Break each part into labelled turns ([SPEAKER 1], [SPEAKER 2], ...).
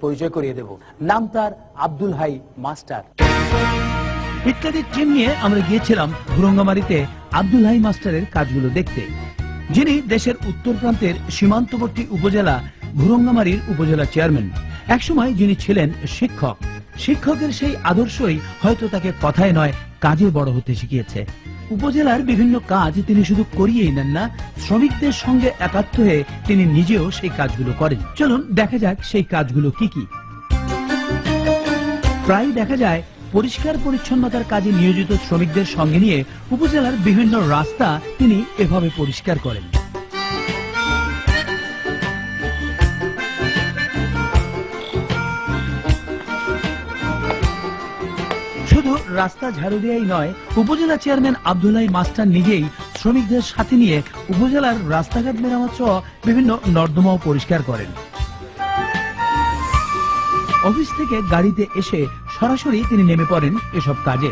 [SPEAKER 1] পরিচয় করিয়ে দেব। নাম তার আব্দুল হাই মাস্টার।
[SPEAKER 2] ইত্যাদি টিম নিয়ে আমরা গিয়েছিলাম ভুরঙ্গামারিতে আব্দুল হাই মাস্টারের কাজগুলো দেখতে। যিনি দেশের উত্তর প্রান্তের সীমান্তবর্তী উপজেলা, ভুরঙ্গামারির উপজেলা চেয়ারম্যান। একসময় যিনি ছিলেন শিক্ষক। শিক্ষকের সেই আদর্শই হয়তো তাকে কথায় নয়, কাজে বড় হতে শিখিয়েছে। উপজেলার বিভিন্ন কাজ তিনি শুধু করিয়েই নেন না, শ্রমিকদের সঙ্গে একাত্ম হয়ে তিনি নিজেও সেই কাজগুলো করেন। চলুন দেখা যাক সেই কাজগুলো কি কি। প্রায় দেখা যায়, পরিষ্কার পরিচ্ছন্নতার কাজে নিয়োজিত শ্রমিকদের সঙ্গে নিয়ে উপজেলার বিভিন্ন রাস্তা তিনি এভাবে পরিষ্কার করেন। রাস্তা ঝাড়ু দেয়াই নয়, উপজেলা চেয়ারম্যান আব্দুল্লাহ মাস্টার নিজেই শ্রমিকদের সাথে নিয়ে উপজেলার রাস্তাঘাট মেরামত সহ বিভিন্ন নর্দমাও পরিষ্কার করেন। অফিস থেকে গাড়িতে এসে সরাসরি তিনি নেমে পড়েন এসব কাজে।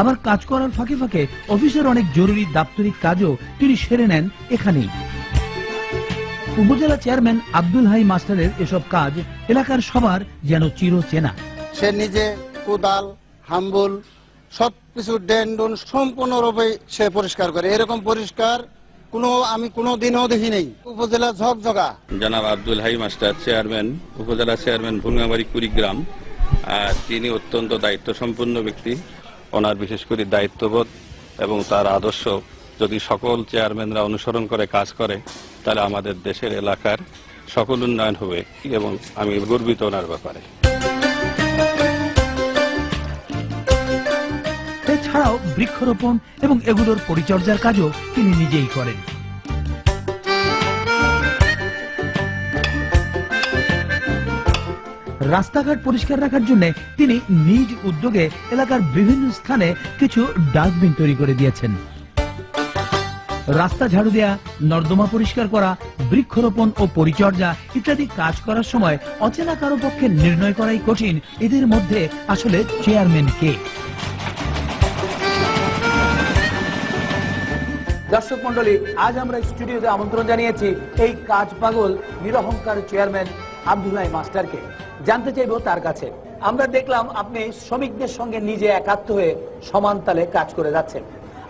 [SPEAKER 2] আবার কাজ করার ফাঁকে ফাঁকে অফিসের অনেক জরুরি দাপ্তরিক কাজও তিনি সেরে নেন এখানেই। উপজেলা চেয়ারম্যান আব্দুল হাই মাস্টারের এসব কাজ এলাকার সবার যেন চিরচেনা।
[SPEAKER 3] সে নিজে কোদাল হাম্বুল সবকিছু ডেন ডুন সম্পূর্ণরূপে সে পরিষ্কার করে। এরকম পরিষ্কার কোনো আমি কোনো দিনও দেখি নাই। উপজেলা ঝকঝকা।
[SPEAKER 4] জনাব আব্দুল হাই মাস্টার চেয়ারম্যান উপজেলা চেয়ারম্যান ভুঙ্গামারি কুড়িগ্রাম। আর তিনি অত্যন্ত দায়িত্ব সম্পন্ন ব্যক্তি। ওনার বিশেষ করে দায়িত্ববোধ এবং তার আদর্শ। যদি সকল চেয়ারম্যানরা অনুসরণ করে, কাজ করে, তাহলে আমাদের দেশের এলাকার সকল উন্নয়ন হবে এবং আমি গর্বিত ওনার ব্যাপারে।
[SPEAKER 2] এছাড়াও বৃক্ষরোপণ এবং এগুলোর পরিচর্যার কাজও তিনি নিজেই করেন। রাস্তাঘাট পরিষ্কার রাখার জন্য তিনি নিজ উদ্যোগে এলাকার বিভিন্ন স্থানে কিছু ডাস্টবিন তৈরি করে দিয়েছেন। রাস্তা ঝাড়ু দেয়া, নর্দমা পরিষ্কার করা, বৃক্ষরোপণ ও পরিচর্যা ইত্যাদি কাজ করার সময় অচেনা কারও পক্ষে নির্ণয় করাই কঠিন। এদের মধ্যে আসলে চেয়ারম্যান কে?
[SPEAKER 1] দর্শক মন্ডলী আজ আমরা স্টুডিওতে আমন্ত্রণ জানিয়েছি, এই কাজ পাগল নিরহংকার চেয়ারম্যান আব্দুল্লাহ মাস্টারকে জানতে চাইব তার কাছে। আমরা দেখলাম আপনি শ্রমিকদের সঙ্গে নিজে একাত্ম হয়ে সমান তালে কাজ করে যাচ্ছেন।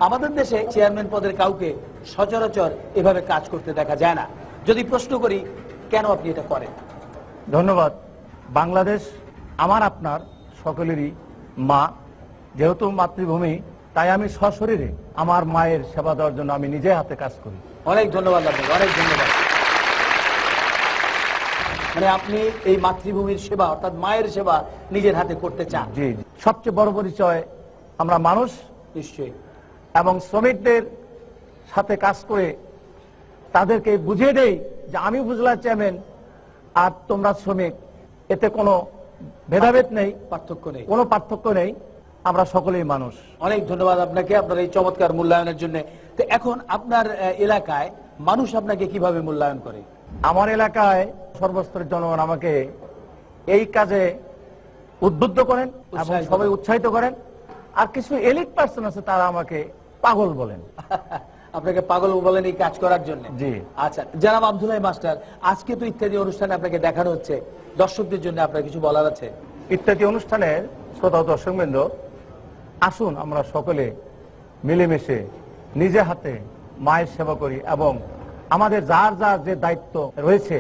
[SPEAKER 1] আমাদের দেশে চেয়ারম্যান পদের কাউকে সচরাচর এভাবে কাজ করতে দেখা যায় না। যদি প্রশ্ন করি কেন আপনি এটা করেন?
[SPEAKER 5] ধন্যবাদ। বাংলাদেশ আমার আপনার সকলেরই মা। যেহেতু মাতৃভূমি তাই আমি সশরীরে আমার মায়ের সেবা দেওয়ার জন্য আমি নিজে হাতে কাজ করি।
[SPEAKER 1] অনেক ধন্যবাদ আপনাকে অনেক ধন্যবাদ। মানে আপনি এই মাতৃভূমির সেবা অর্থাৎ মায়ের সেবা নিজের হাতে করতে চান।
[SPEAKER 5] জি। সবচেয়ে বড় পরিচয় আমরা মানুষ।
[SPEAKER 1] নিশ্চয়ই।
[SPEAKER 5] এবং শ্রমিকদের সাথে কাজ করে তাদেরকে বুঝিয়ে দেই যে আমি বুঝলাম চেয়ারম্যান আর তোমরা শ্রমিক। এতে কোনো ভেদাভেদ নেই
[SPEAKER 1] পার্থক্য নেই।
[SPEAKER 5] কোনো পার্থক্য নেই। আমরা সকলেই মানুষ।
[SPEAKER 1] অনেক ধন্যবাদ আপনাকে আপনার এই চমৎকার মূল্যায়নের জন্য। তো এখন আপনার এলাকায় মানুষ আপনাকে কীভাবে মূল্যায়ন করে?
[SPEAKER 5] আমার এলাকায় সর্বস্তরের জনগণ আমাকে এই কাজে উদ্বুদ্ধ করেন এবং সবাই উৎসাহিত করেন। আর কিছু এলিট পার্সন আছে তারা আমাকে পাগল বলেন।
[SPEAKER 1] আপনাকে পাগল বলেন এই কাজ করার জন্য?
[SPEAKER 5] জি।
[SPEAKER 1] আচ্ছা জানাব আব্দুল্লাহ মাস্টার আজকে তো ইত্যাদি অনুষ্ঠানে আপনাকে দেখানো হচ্ছে। দর্শকদের জন্য আপনার কিছু বলার আছে?
[SPEAKER 5] ইত্যাদি অনুষ্ঠানের শ্রোতা দর্শকবৃন্দ আসুন আমরা সকলে মিলেমিশে নিজে হাতে মায়ের সেবা করি এবং আমাদের যার যার যে দায়িত্ব রয়েছে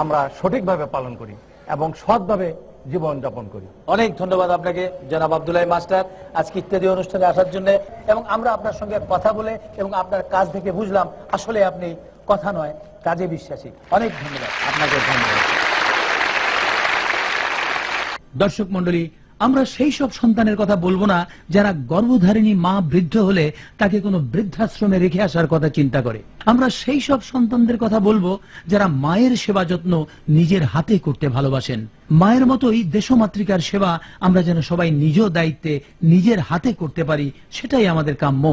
[SPEAKER 5] আমরা সঠিকভাবে পালন করি এবং সৎভাবে জীবন যাপন করি।
[SPEAKER 1] অনেক ধন্যবাদ আপনাকে জনাব আব্দুল্লাহ মাস্টার। আজকে ইত্যাদি অনুষ্ঠানে আসার জন্য এবং আমরা আপনার সঙ্গে কথা বলে এবং আপনার কাজ থেকে বুঝলাম আসলে আপনি কথা নয় কাজে বিশ্বাসী। অনেক ধন্যবাদ
[SPEAKER 5] আপনাকে ধন্যবাদ।
[SPEAKER 2] দর্শক মন্ডলী আমরা সেই সব সন্তানের কথা বলব না যারা গর্ভধারিণী মা বৃদ্ধ হলে তাকে কোনো বৃদ্ধাশ্রমে রেখে আসার কথা চিন্তা করে। আমরা সেই সব সন্তানদের কথা বলব যারা মায়ের সেবা যত্ন নিজের হাতে করতে ভালোবাসেন। মায়ের মতোই দেশমাতৃকার সেবা আমরা যেন সবাই নিজ দায়িত্বে নিজের হাতে করতে পারি, সেটাই আমাদের কাম্য।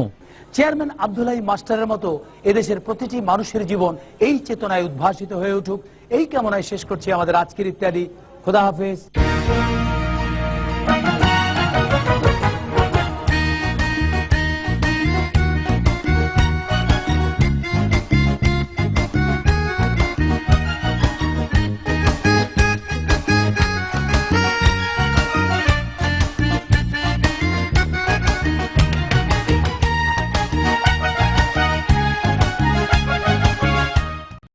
[SPEAKER 2] চেয়ারম্যান আব্দুল্লাহ মাস্টারের মতো এদেশের প্রতিটি মানুষের জীবন এই চেতনায় উদ্ভাসিত হয়ে উঠুক। এই কামনায় শেষ করছি আমাদের আজকের ইত্যাদি। খোদা হাফেজ।